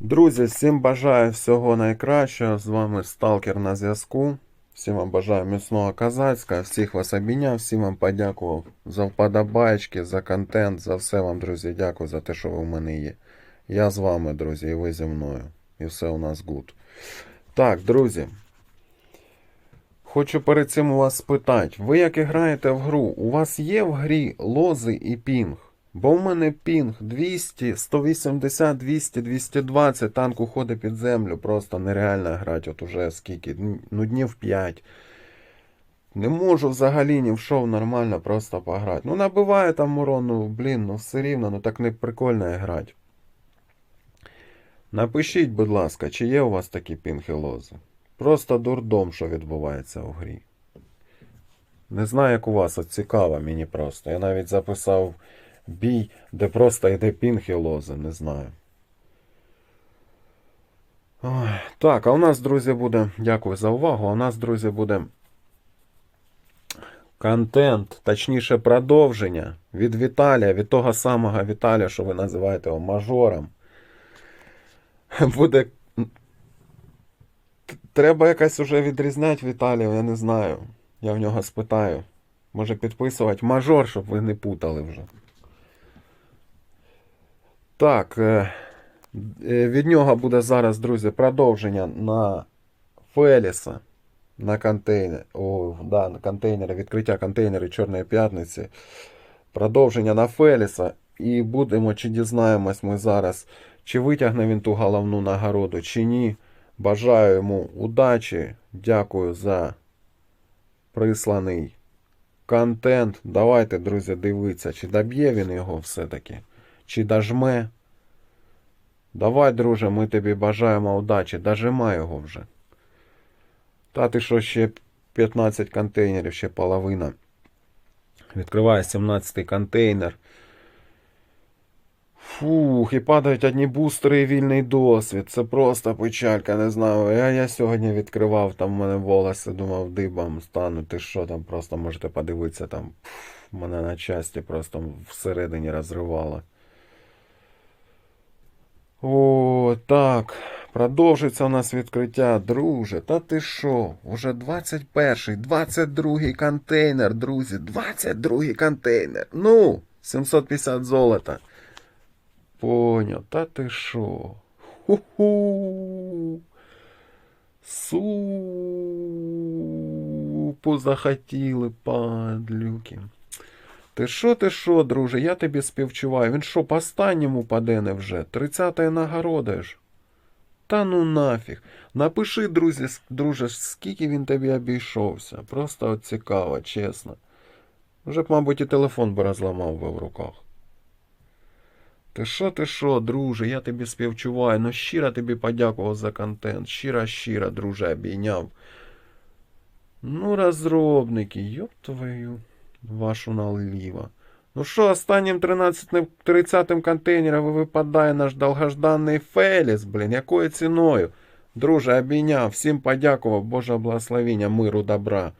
Друзі, всім бажаю всього найкращого. З вами Сталкер на зв'язку. Всім вам бажаю міцного казацька. Всіх вас обійняв, всім вам подякував за вподобаєчки, за контент, за все вам, друзі. Дякую за те, що ви в мене є. Я з вами, друзі, і ви зі мною. І все у нас гуд. Так, друзі. Хочу перед цим у вас спитати, ви як граєте в гру, у вас є в грі лози і пінг? Бо в мене пінг 200, 180, 200, 220, танк уходить під землю, просто нереально грати, от уже скільки, ну днів 5. Не можу взагалі ні в шоу нормально просто пограти. Ну набиває там урон, ну блін, ну все рівно, ну так не прикольно грати. Напишіть, будь ласка, чи є у вас такі пінг і лози? Просто дурдом, що відбувається у грі. Не знаю, як у вас, от цікаво мені просто. Я навіть записав бій, де просто йде пінг і лози, не знаю. Так, а у нас, друзі, буде. Дякую за увагу. А у нас, друзі, буде контент, точніше, продовження від Віталія, від того самого Віталія, що ви називаєте його мажором. Буде. Треба якось уже відрізняти Віталія, я не знаю. Я в нього спитаю. Може підписувати мажор, щоб ви не путали вже. Так. е, е, Від нього буде зараз, друзі, продовження на Феліса. На контейнер. О, да, на контейнери, відкриття контейнерів Чорної п'ятниці. Продовження на Феліса. І будемо, чи дізнаємось ми зараз, чи витягне він ту головну нагороду, чи ні. Бажаю йому удачі. Дякую за присланий контент. Давайте, друзі, дивитися, чи доб'є він його все-таки, чи дожме. Давай, друже, ми тобі бажаємо удачі. Дожимай його вже. Та ти що ще 15 контейнерів, ще половина. Відкриває 17-й контейнер. Фух, і падають одні бустери і вільний досвід. Це просто печалька, не знаю. Я, я сьогодні відкривав, там в мене волоси, думав, дибом стану. Ти що там, просто можете подивитися, там пф, мене на часті просто всередині розривало. О, так. Продовжиться у нас відкриття, друже. Та ти що? Уже 21-й, 22-й контейнер, друзі. 22-й контейнер. Ну, 750 золота. Поняв, та ти що? Ху-ху. Супу захотіли, падлюки. Ти що, ти що, друже, я тобі співчуваю. Він що, по останньому паде невже? 30-ї нагородиш? Та ну нафіг. Напиши, друзі, друже, скільки він тобі обійшовся. Просто от цікаво, чесно. Вже б, мабуть, і телефон би розламав би в руках. Ти що, ти що, друже, я тобі співчуваю. Ну щиро тобі подякував за контент. Щиро, щиро, друже, обійняв. Ну, розробники, йоп твою вашу наліво. Ну що, останнім 13 30 контейнером випадає наш довгожданий Феліс, блін, якою ціною? Друже, обійняв, всім подякував, Боже благословіння, миру, добра.